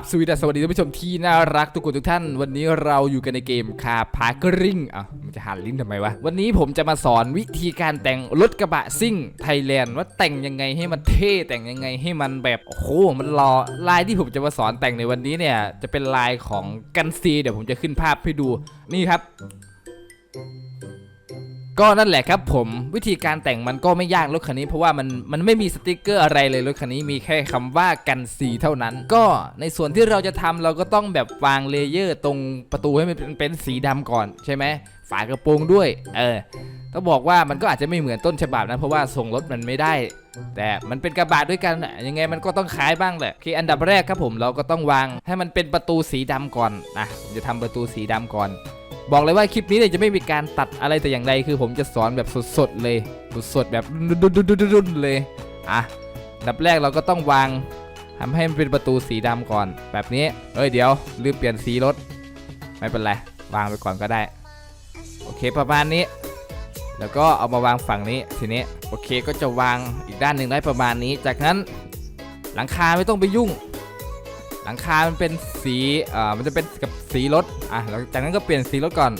ครับสวีดีสวัสดีท่านผู้ชมที่น่ารักทุกคนทุกท่าน วันนี้เราอยู่กันในเกมคาพาร์กริงอะมันจะหันลิ้นทำไมวะ วันนี้ผมจะมาสอนวิธีการแต่งรถกระบะซิ่งไทยแลนด์ว่าแต่งยังไงให้มันเท่แต่งยังไงให้มันแบบโอ้โหมันรอลายที่ผมจะมาสอนแต่งในวันนี้เนี่ยจะเป็นลายของกันซีเดี๋ยวผมจะขึ้นภาพให้ดูนี่ครับ ก็นั่นแหละครับผมวิธีการแต่งมันก็ไม่ยากรถคันนี้ เพราะว่ามันมันไม่มีสติกเกอร์อะไรเลยรถคันนี้มีแค่คำว่ากันสีเท่านั้น ก็ในส่วนที่เราจะทำเราก็ต้องแบบวางเลเยอร์ตรงประตูให้มันเป็นสีดำก่อนใช่ไหมฝากระโปรงด้วย เออต้องบอกว่ามันก็อาจจะไม่เหมือนต้นฉบับนะเพราะว่าส่งรถมันไม่ได้ แต่มันเป็นกระบะด้วยกันยังไงมันก็ต้องคล้ายบ้างแหละโอเคอันดับแรกครับผมเราก็ต้องวางให้มันเป็นประตูสีดำก่อนนะจะทำประตูสีดำก่อน บอกเลยว่าคลิปนี้เนี่ยจะไม่มีการตัดอะไรแต่อย่างใดคือผมจะสอนแบบสดๆเลยสดๆแบบดุนๆเลยอะดับแรกเราก็ต้องวางทำให้มันเป็นประตูสีดำก่อน แบบนี้เอ้ยเดี๋ยวลืมเปลี่ยนสีรถ ไม่เป็นไรวางไปก่อนก็ได้ โอเคประมาณนี้ แล้วก็เอามาวางฝั่งนี้ทีนี้โอเคก็จะวางอีกด้านหนึ่งได้ประมาณนี้ จากนั้นหลังคาไม่ต้องไปยุ่ง หลังคามันเป็นสีอ่อมันจะเป็นกับ สีรถอะหลังจากนั้นก็เปลี่ยนสีรถก่อน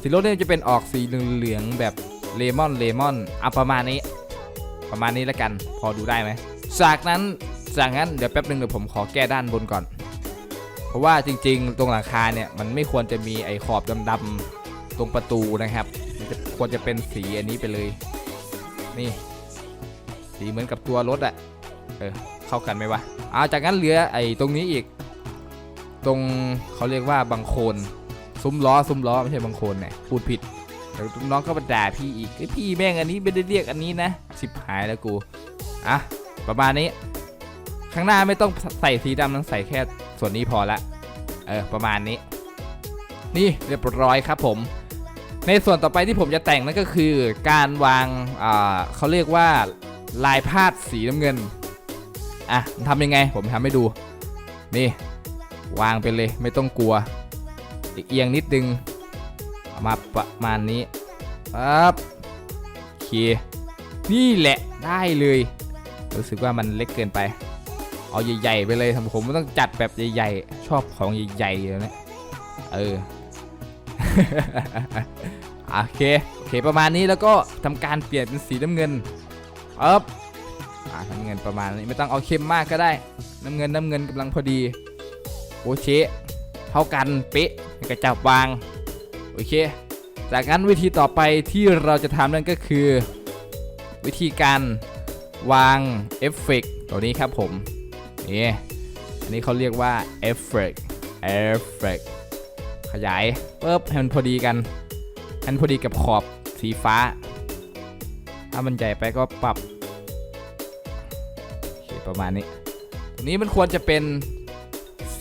สีรถเนี่ยจะเป็นออกสีเหลืองๆแบบเลมอนเลมอนอะประมาณนี้ ประมาณนี้แล้วกัน พอดูได้ไหมจากนั้นจากนั้นเดี๋ยวแป๊บนึงเดี๋ยวผมขอแก้ด้านบนก่อน เพราะว่าจริงๆ ตรงหลังคาเนี่ยมันไม่ควรจะมีไอ้ขอบดำๆตรงประตูนะครับมันจะควรจะเป็นสีอันนี้ไปเลย นี่ สีเหมือนกับตัวรถอะเออเข้ากันไหมวะเอาจากนั้นเหลือไอ้ตรงนี้อีก ตรงเขาเรียกว่าบังโคลนซุ้มล้อซุ้มล้อไม่ใช่บังโคลนเนี่ยพูดผิดเดี๋ยวน้องก็มาด่าพี่อีกไอพี่แม่งอันนี้ไม่ได้เรียกอันนี้นะสิบหายแล้วกูอะประมาณนี้ ข้างหน้าไม่ต้องใส่สีดำต้องใส่แค่ส่วนนี้พอละเออประมาณนี้ นี่เรียบร้อยครับผม ในส่วนต่อไปที่ผมจะแต่งนั่นก็คือ การวางอ่าเขาเรียกว่าลายพาดสีน้ำเงินอะทำยังไงผมทำให้ดูนี่ วางไปเลยไม่ต้องกลัวเอียงนิดนึงเอามาประมาณนี้ปั๊บโอเคนี่แหละได้เลย รู้สึกว่ามันเล็กเกินไป เอาใหญ่ๆไปเลยทำผมต้องจัดแบบใหญ่ๆ ชอบของใหญ่ๆเลยนะเออโอเคโอเคประมาณนี้แล้วก็ทำการเปลี่ยนเป็นสีน้ำเงินปั๊บอ่าน้ำเงินประมาณนี้ไม่ต้องเอาเข้มมากก็ได้ น้ำเงินน้ำเงินกำลังพอดี โอเคเท่ากันเป๊ะกระจับวางโอเค จากนั้นวิธีต่อไปที่เราจะทำนั่นก็คือ วิธีการวางเอฟเฟกตัวนี้ครับผมนี่อันนี้เขาเรียกว่าเอฟเฟกเอฟเฟกขยายปุ๊บให้มันพอดีกันให้มันพอดีกับขอบสีฟ้า ถ้ามันใหญ่ไปก็ปรับประมาณนี้ตรงนี้มันควรจะเป็น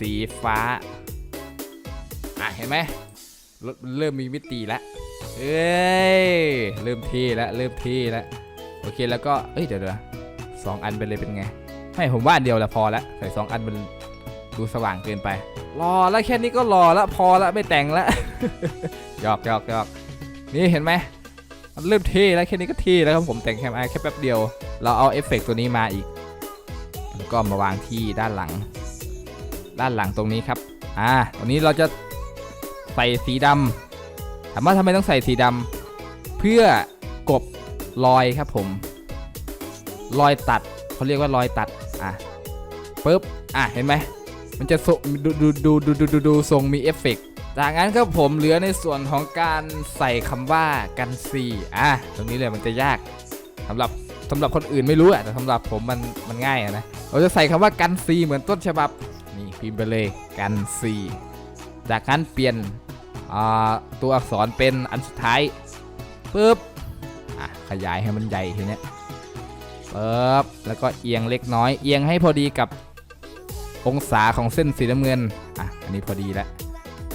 สีฟ้า อะ เห็นไหม เริ่มมีมิติแล้วเอ้ย เริ่มเท่แล้ว เริ่มเท่แล้ว โอเค แล้วก็ เอ้ย เดี๋ยวเดี๋ยวสองอันไปเลยเป็นไงไม่ผมว่าอันเดียวละพอล้วใส่สองอันมันดูสว่างเกินไป รอแล้วแค่นี้ก็รอล้วพอล้วไม่แต่งล้วหยอกหยอกหยอกนี่เห็นไหมมันเริ่มเท่แล้วแค่นี้ก็เท่แล้วครับผมแต่งแค่มาแค่แป๊บเดียว เราเอาเอฟเฟกต์ตัวนี้มาอีก แล้วก็มาวางที่ด้านหลัง ด้านหลังตรงนี้ครับ อ่า ตรงนี้เราจะใส่สีดำถามว่าทำไมต้องใส่สีดำเพื่อกบรอยครับผม รอยตัดเขาเรียกว่ารอยตัด อะปึ๊บ อะ เห็นไหม มันจะส่งดูดูดูดูดูดูดูทรงมีเอฟเฟกต์จากนั้นครับผมเหลือในส่วนของการใส่คำว่ากันซีอะ ตรงนี้เลยมันจะยากสำหรับสำหรับคนอื่นไม่รู้อะแต่สำหรับผมมันมันง่ายะนะ เราจะใส่คำว่ากันซีเหมือนต้นฉบับ พิมพ์ไปเลยกันซีจากนั้นเปลี่ยนตัวอักษรเป็นอันสุดท้ายปุ๊บขยายให้มันใหญ่ทีเนี้ยปุ๊บแล้วก็เอียงเล็กน้อย เอียงให้พอดีกับองศาของเส้นสีน้ำเงินอะอันนี้พอดีแล้ว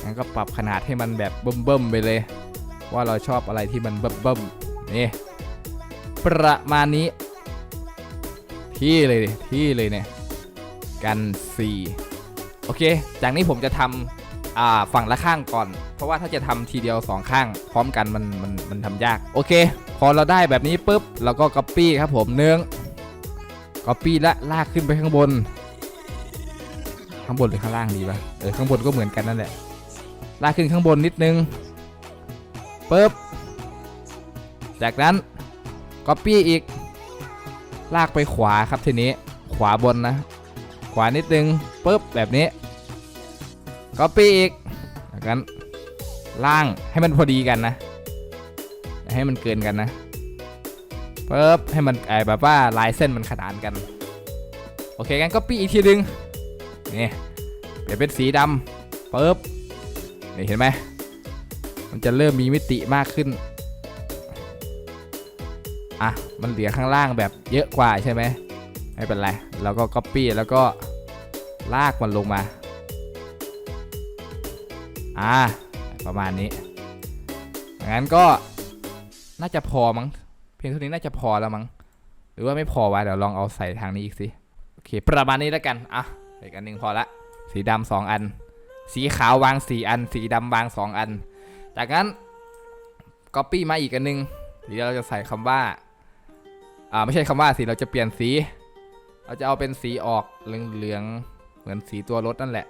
งั้นก็ปรับขนาดให้มันแบบเบิ่มๆไปเลย ว่าเราชอบอะไรที่มันเบิ่มๆนี่ประมาณนี้ ที่เลยที่เลยเนี่ยกันสี เค จากนี้ผมจะทำฝั่งละข้างก่อน เพราะว่าถ้าจะทำทีเดียวสองข้าง พร้อมกันมันมันมันทำยาก โอเค พอเราได้แบบนี้ปุ๊บเราก็ Copy ครับผมเนื้อง Copy และลากขึ้นไปข้างบน ข้างบนหรือข้างล่างดีปะเออข้างบนก็เหมือนกันนั่นแหละ ลากขึ้นข้างบนนิดนึงปึ๊บ จากนั้น copy อีก ลากไปขวาครับทีนี้ ขวาบนนะ ขวานิดนึงปึ๊บแบบนี้ copy อีกจากนั้นล่างให้มันพอดีกันนะ ให้มันเกินกันนะปึ๊บให้มันไอแบบว่าลายเส้นมันขนานกัน โอเคงั้น copy อีกทีนึงนี่เปลี่ยนเป็นสีดำปึ๊บนี่เห็นไหมมันจะเริ่มมีมิติมากขึ้นอะมันเหลือข้างล่างแบบเยอะกว่าใช่ไหมไม่เป็นไรเราก็ copy แล้วก็ลากมันลงมา อ่าประมาณนี้งั้นก็น่าจะพอมั้งเพียงเท่านี้น่าจะพอแล้วมั้งหรือว่าไม่พอวะเดี๋ยวลองเอาใส่ทางนี้อีกสิโอเค ประมาณนี้แล้วกันอะอีกอันหนึ่งพอละ สีดำสองอัน สีขาววางสี่อัน สีดำวางสองอัน จากนั้น Copy มาอีกอันหนึงทีนี้เราจะใส่คำว่าอ่าไม่ใช่คำว่าสีเราจะเปลี่ยนสี เราจะเอาเป็นสีออกเหลืองๆเหมือนสีตัวรถนั่นแหละ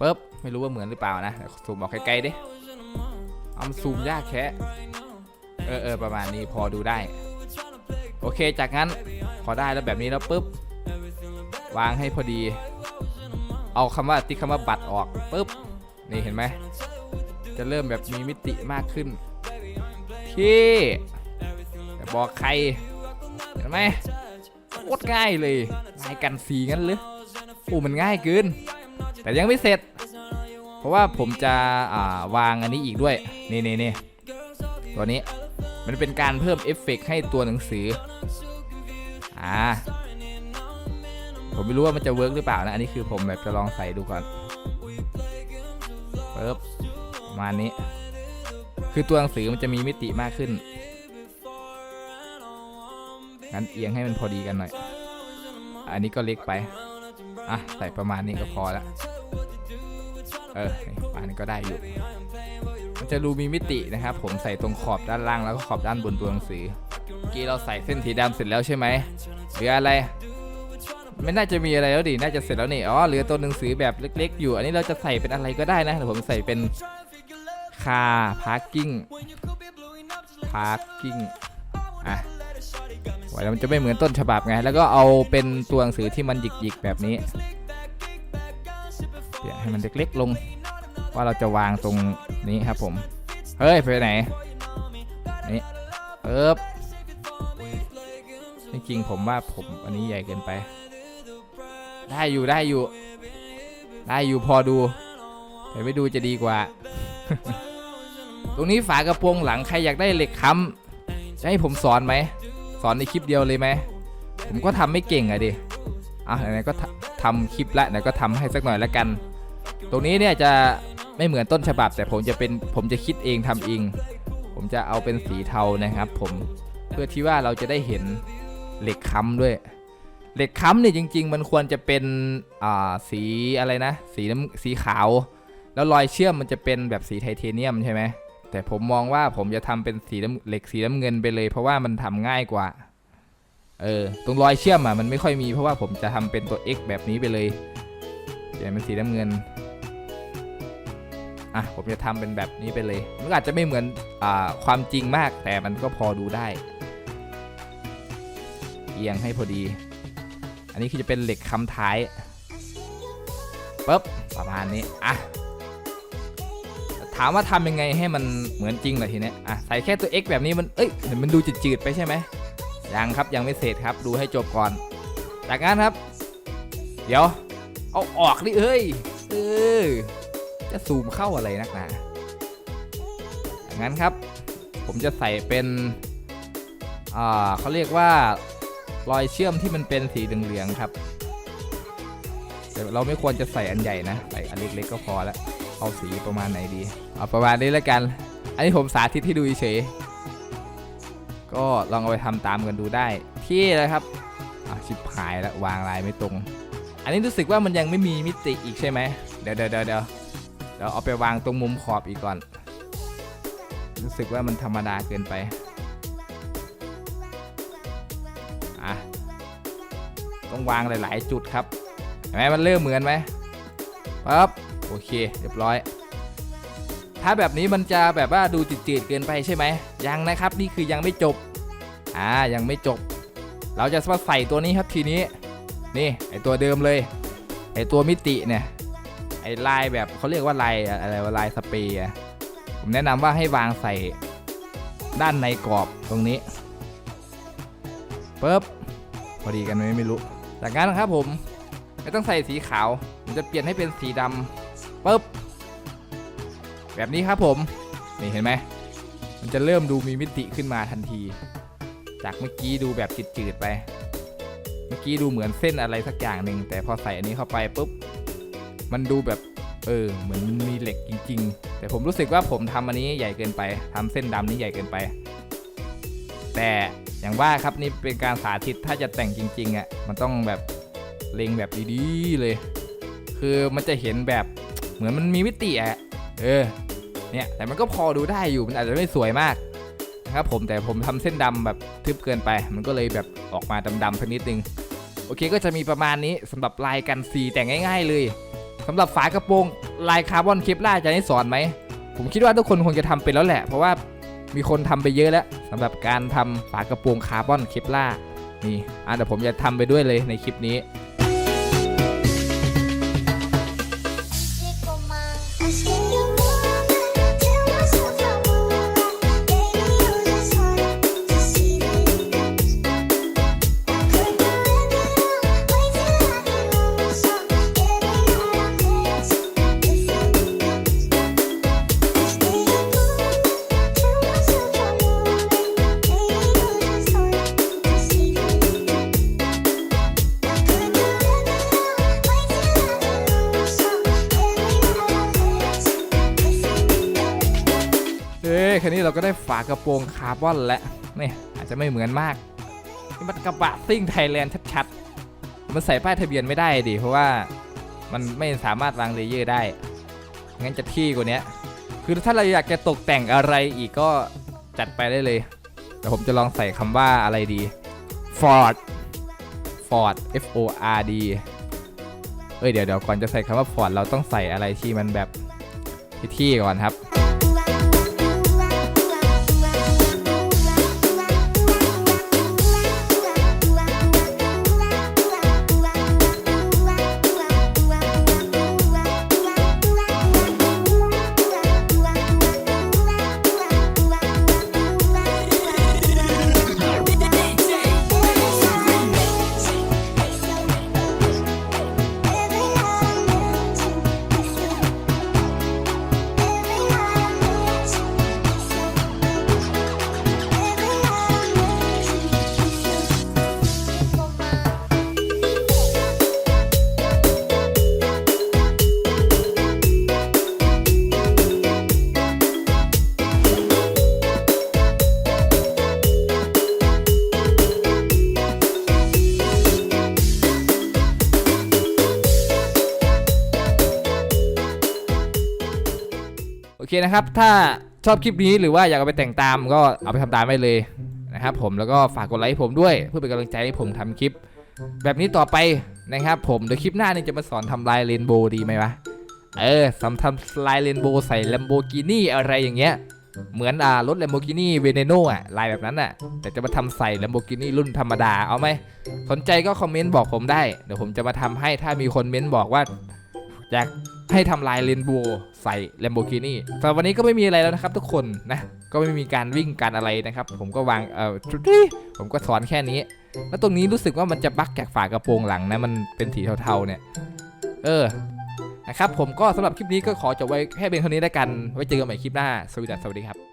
ปึ๊บไม่รู้ว่าเหมือนหรือเปล่านะซูมออกใกล้ๆดิเอามันซูมยากแค่เออเออประมาณนี้พอดูได้ โอเคจากนั้นพอได้แล้วแบบนี้แล้วปุ๊บวางให้พอดี เอาคำว่าติ๊กคำว่าบัตรออกปุ๊บนี่เห็นไหมจะเริ่มแบบมีมิติมากขึ้นที่แต่บอกใครเห็นไหมโคตรง่ายเลยลายกันสีงั้นเลยโอ้มันง่ายเกิน แต่ยังไม่เสร็จ เพราะว่าผมจะาวางอันนี้อีกด้วย นี่นี่นี่ตัวนี้มันเป็นการเพิ่มเอฟเฟกต์ให้ตัวหนังสืออ่าผมไม่รู้ว่ามันจะเวิร์กหรือเปล่านะ อันนี้คือผมแบบจะลองใส่ดูก่อนปึ๊บประมาณนี้ คือตัวหนังสือมันจะมีมิติมากขึ้นงั้นเอียงให้มันพอดีกันหน่อย อันนี้ก็เล็กไป อะ ใส่ประมาณนี้ก็พอละ เออปานี้ก็ได้อยู่ มันจะดูมีมิตินะครับ ผมใส่ตรงขอบด้านล่างแล้วก็ขอบด้านบนตัวหนังสือเมื่อกี้เราใส่เส้นสีดำเสร็จแล้วใช่ไหมหลืออะไร ไม่น่าจะมีอะไรแล้วดิ น่าจะเสร็จแล้วนี่ อ๋อ เหลือตัวหนังสือแบบเล็ก ๆ อยู่ อันนี้เราจะใส่เป็นอะไรก็ได้นะเดี๋ยวผมใส่เป็นคาพาร์กิ้งพาร์กิ้งอะไว้แล้วมันจะไม่เหมือนต้นฉบับไง แล้วก็เอาเป็นตัวหนังสือที่มันหยิกๆแบบนี้ เดี๋ยวให้มันเล็กๆลง ว่าเราจะวางตรงนี้ครับผม เฮ้ย ไปไหน นี่เอิบจริงๆผมว่าผมอันนี้ใหญ่เกินไป ได้อยู่ได้อยู่ ได้อยู่พอดูแต่ไม่ดูจะดีกว่า ตรงนี้ฝากระโปรงหลังใครอยากได้เหล็กค้ำจะให้ผมสอนไหม สอนในคลิปเดียวเลยไหม ผมก็ทำไม่เก่งอะดิอะไหนๆก็ทำทำคลิปละไหนก็ทำให้สักหน่อยละกัน ตรงนี้เนี่ยจะไม่เหมือนต้นฉบับ แต่ผมจะเป็นผมจะคิดเองทำเอง ผมจะเอาเป็นสีเทานะครับ ผมเพื่อที่ว่าเราจะได้เห็นเหล็กค้ำด้วย เหล็กค้ำเนี่ยจริง ๆ มันควรจะเป็นอ่าสีอะไรนะ สีน้ำสีขาว แล้วรอยเชื่อมมันจะเป็นแบบสีไทเทเนียมใช่ไหมแต่ผมมองว่าผมจะทำเป็นสีน้ำเหล็กสีน้ำเงินไปเลย เพราะว่ามันทำง่ายกว่า เออ ตรงรอยเชื่อมอะมันไม่ค่อยมีเพราะว่าผมจะทำเป็นตัว X แบบนี้ไปเลยเปลี่ยนเป็นสีน้ำเงิน อะผมจะทำเป็นแบบนี้ไปเลย มันอาจจะไม่เหมือนอความจริงมากแต่มันก็พอดูได้ เอียงให้พอดี อันนี้คือจะเป็นเหล็กคำท้ายปุ๊บประมาณนี้อะถามว่าทำยังไงให้มันเหมือนจริงเหรอทีเนี้ยอะใส่แค่ตัว x แบบนี้มันเอ้ยเห็นมันดูจืดๆไปใช่ไหมยังครับยังไม่เสร็จครับดูให้จบก่อน จากนั้นครับ เดี๋ยวเอาออกดิเอ้ยเออ จะซูมเข้าอะไรนักหนางนั้นครับ ผมจะใส่เป็นเขาเรียกว่ารอยเชื่อมที่มันเป็นสีเหลืองๆครับ แต่เราไม่ควรจะใส่อันใหญ่นะ ใส่อันเล็กๆก็พอแล้วเอาสีประมาณไหนดี เอาประมาณนี้แล้วกัน อันนี้ผมสาธิตให้ดูเฉย ก็ลองเอาไปทำตามกันดูได้ ที่เลยครับอชิบหายแล้ววางลายไม่ตรง อันนี้รู้สึกว่ามันยังไม่มีมิติอีกใช่ไหมเดี๋ยวเดี๋ยวเดี๋ยว เดี๋ยวเอาไปวางตรงมุมขอบอีกก่อน รู้สึกว่ามันธรรมดาเกินไปอะต้องวางหลาย ๆ จุดครับเห็นไหมมันเริ่มเหมือนไหมปั๊บโอเคเรียบร้อย ถ้าแบบนี้มันจะแบบว่าดูจืดๆเกินไปใช่ไหมยังนะครับ นี่คือยังไม่จบอ่ายังไม่จบ เราจะมาใส่ตัวนี้ครับทีนี้ นี่ไอตัวเดิมเลยไอตัวมิติเนี่ย อลายแบบเขาเรียกว่าลายอะไรว่าลายสเปรย์ผมแนะนำว่าให้วางใส่ด้านในกรอบตรงนี้ปึ๊บพอดีกันไหมไม่รู้จากนั้นนะครับผมไม่ต้องใส่สีขาวผมจะเปลี่ยนให้เป็นสีดำปึ๊บแบบนี้ครับผมนี่เห็นไหมมันจะเริ่มดูมีมิติขึ้นมาทันที จากเมื่อกี้ดูแบบจืดๆไป เมื่อกี้ดูเหมือนเส้นอะไรสักอย่างหนึ่งแต่พอใส่อันนี้เข้าไปปุ๊บ มันดูแบบเออเหมือนมีเหล็กจริง ๆ แต่ผมรู้สึกว่าผมทำอันนี้ใหญ่เกินไปทำเส้นดำนี้ใหญ่เกินไป แต่อย่างว่าครับนี่เป็นการสาธิตถ้าจะแต่งจริงๆอะมันต้องแบบเล็งแบบดีๆเลย คือมันจะเห็นแบบเหมือนมันมีมิติอะเออเนี่ยแต่มันก็พอดูได้อยู่มันอาจจะไม่สวยมากนะครับผมแต่ผมทำเส้นดำแบบทึบเกินไป มันก็เลยแบบออกมาดำๆสักนิดนึงโอเคก็จะมีประมาณนี้สำหรับลายกันสีแต่งง่าย ๆ เลย สำหรับฝากระโปรงลายคาร์บอนเคปล่าจะได้สอนไหม ผมคิดว่าทุกคนคงจะทำเป็นแล้วแหละ เพราะว่ามีคนทำไปเยอะแล้วสำหรับการทำฝากระโปรงคาร์บอนเคปล่านี่อะเดี๋ยวผมจะทำไปด้วยเลยในคลิปนี้ คันนี้เราก็ได้ฝากระโปรงคาร์บอนแล้วนี่อาจจะไม่เหมือนมากนี่มันกระบะซิ่งไทยแลนด์ชัดๆ มันใส่ป้ายทะเบียนไม่ได้ดิเพราะว่ามันไม่สามารถวางเลเยอร์ได้ งั้นจะที่กว่านี้คือถ้าเราอยากจะตกแต่งอะไรอีกก็จัดไปได้เลย แต่ผมจะลองใส่คำว่าอะไรดี Ford Ford F O R D เอ้ยเดี๋ยวเดี๋ยวก่อนจะใส่คำว่า Ford เราต้องใส่อะไรที่มันแบบที่ก่อนครับ เคนะครับ ถ้าชอบคลิปนี้หรือว่าอยากเอาไปแต่งตามก็เอาไปทำตามได้เลยนะครับผมแล้วก็ฝากกดไลค์ผมด้วย เพื่อเป็นกำลังใจให้ผมทำคลิป แบบนี้ต่อไปนะครับผมเดี๋ยวคลิปหน้านี่จะมาสอนทำลายเรนโบว์ดีไหมวะเออสำทำลายเรนโบว์ใส่ Lamborghini อะไรอย่างเงี้ยเหมือนอ่ารถ Lamborghini Veneno อะลายแบบนั้นอะ แต่จะมาทำใส่ Lamborghini รุ่นธรรมดา เอาไหม สนใจก็คอมเมนต์บอกผมได้ เดี๋ยวผมจะมาทำให้ถ้ามีคนเมนต์บอกว่า อยาก ให้ทำลายเรนโบว์ใส่ Lamborghini สำหรับวันนี้ก็ไม่มีอะไรแล้วนะครับทุกคนนะ ก็ไม่มีการวิ่งการอะไรนะครับ ผมก็วางเออผมก็สอนแค่นี้ แล้วตรงนี้รู้สึกว่ามันจะบักจากฝากระโปรงหลังนะ มันเป็นสีเทาๆเนี่ย เออ นะครับผมก็สำหรับคลิปนี้ก็ขอจบไว้แค่เพียงเท่านี้แล้วกัน ไว้เจอกันใหม่คลิปหน้า สวัสดีครับ